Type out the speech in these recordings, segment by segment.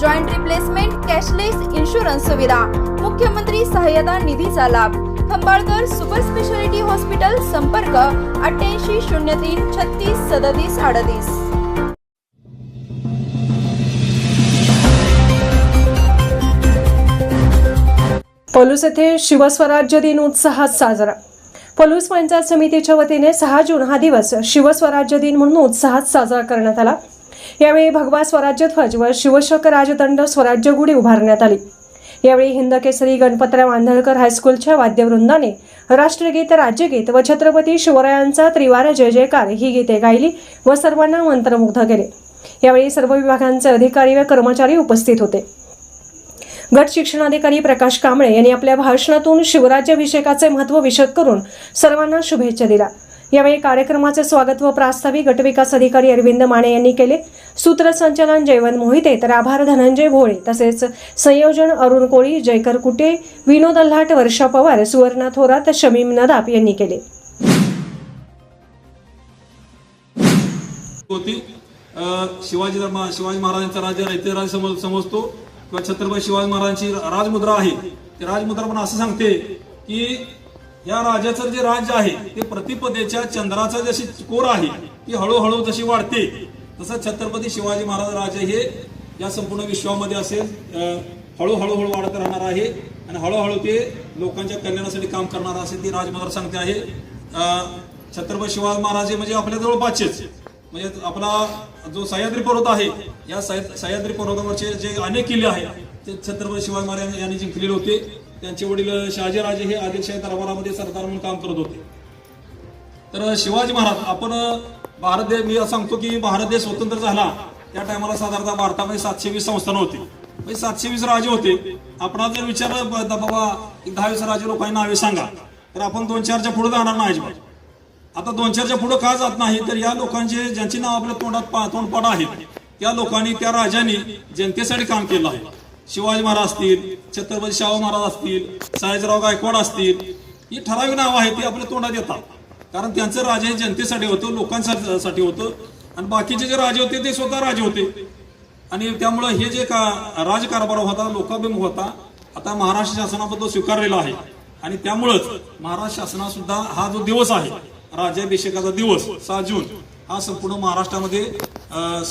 joint replacement cashless insurance सुविधा मुख्यमंत्री सहाय्यता निधीचा लाभ. खंबाळकर सुपर स्पेशालिटी हॉस्पिटल संपर्क अठ्ठ्याऐंशी शून्य तीन छत्तीस सदतीस अडतीस. पलूस येथे शिवस्वराज्य दिन उत्साहात साजरा. पलूस पंचायत समितीच्या वतीने सहा जून हा दिवस शिवस्वराज्य दिन म्हणून उत्साहात साजरा करण्यात आला. यावेळी भगवा स्वराज्य ध्वज व शिवशक राजदंड स्वराज्य गुढी उभारण्यात आली. यावेळी हिंदकेसरी गणपतराव आंधळकर हायस्कूलच्या वाद्यवृंदाने राष्ट्रगीत राज्यगीत व छत्रपती शिवरायांचा त्रिवार जय जयकार ही गीते गायली व सर्वांना मंत्रमुग्ध केले. यावेळी सर्व विभागांचे अधिकारी व कर्मचारी उपस्थित होते. गट शिक्षणाधिकारी प्रकाश कांबळे यांनी आपल्या भाषणातून शिवराज्याभिषेकाचे महत्त्व विशद करून सर्वांना शुभेच्छा दिल्या. यावेळी कार्यक्रमाचे स्वागत व प्रास्ताविक गटविकास अधिकारी अरविंद माने यांनी केले. सूत्रसंचालन जयवंत मोहिते तर आभार धनंजय भोळे तसेच संयोजन अरुण कोळी जयकर कुटे विनोद अल्हाट वर्षा पवार सुवर्णा थोरात शमीम नदाप यांनी केले. होती. शिवाजी शिवाजी महाराजांचा राज्य राज समज समजतो. किंवा छत्रपती शिवाजी महाराजांची राजमुद्रा आहे. ती राजमुद्रा पण असं सांगते की या राजाचं जे राज्य आहे ते प्रतिपदेच्या चंद्राचा जशी कोर आहे ती हळूहळू जशी वाढते. तसं छत्रपती शिवाजी महाराज राजे हे या संपूर्ण विश्वामध्ये असेल हळूहळू हळू वाढत राहणार आहे आणि हळूहळू ते लोकांच्या कल्याणासाठी काम करणार असेल ती राजमुद्रा सांगते आहे. छत्रपती शिवाजी महाराज हे म्हणजे आपल्या जवळपासचेच. म्हणजे आपला जो सह्याद्री पर्वत आहे या सह्याद्री पर्वतावरचे जे अनेक किल्ले आहेत ते छत्रपती शिवाजी महाराज यांनी जिंकलेले होते. त्यांचे वडील शहाजीराजे हे आदिलशाही दरबारामध्ये सरदार म्हणून काम करत होते. तर शिवाजी महाराज आपण भारत देश मी सांगतो की भारत देश स्वतंत्र झाला. त्या टायमाला साधारणतः भारतामध्ये सातशे वीस संस्थान होते. म्हणजे सातशे वीस राजे होते. आपण जर विचारलं बाबा एक दहा वीस राजे लोकांनी नावे सांगा तर आपण दोन चारच्या पुढे जाणार नाही अजिबात. आता दोन चारच्या पुढे का जात नाही तर या लोकांचे ज्यांची नाव आपल्या तोंडात पा- तोंडपाठ आहेत त्या लोकांनी त्या राजांनी जनतेसाठी काम केलं आहे. शिवाजी महाराज असतील छत्रपती शाहू महाराज असतील सयाजीराव गायकवाड असतील ही ठराविक नावं आहेत ती आपल्या तोंडात येतात. कारण त्यांचं राजे हे जनतेसाठी होतं लोकांसाठी होतं आणि बाकीचे जे राजे होते ते स्वतः राजे होते. आणि त्यामुळं हे जे का राजकारभार होता लोकाभिमुख होता आता महाराष्ट्र शासनाबद्दल स्वीकारलेला आहे. आणि त्यामुळंच महाराष्ट्र शासनात सुद्धा हा जो दिवस आहे राज्याभिषेकाचा दिवस सहा जून हा संपूर्ण महाराष्ट्रामध्ये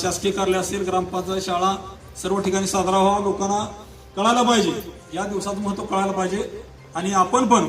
शासकीय कार्यालय असेल ग्रामपंचायत शाळा सर्व ठिकाणी साजरा व्हावा लोकांना कळायला पाहिजे. या दिवसाचं महत्त्व कळायला पाहिजे. आणि आपण पण